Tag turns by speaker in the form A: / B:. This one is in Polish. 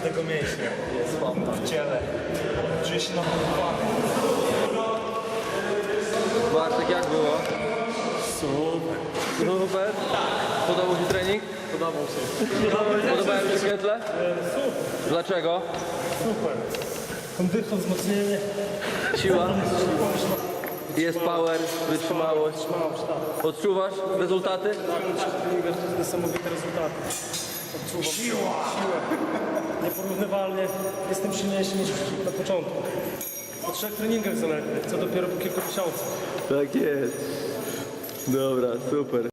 A: każdego mięśnia w ciele. Czuję się napompowanym. Bartek, jak było?
B: Super.
A: Super? Tak. Podobał Ci trening?
B: Podobał się.
A: Podobają Ci się?
B: Super.
A: Dlaczego?
B: Super. Kondycja, wzmocnienie.
A: Siła. Jest power, wytrzymałość.
B: Tak.
A: Odczuwasz rezultaty?
B: Tak, to są niesamowite rezultaty. Odczuwam siłę. siłę. Nieporównywalnie jestem silniejszy niż na początku. Po trzech treningach zaledwie, co dopiero po kilku miesiącach.
A: Tak jest. Dobra, super.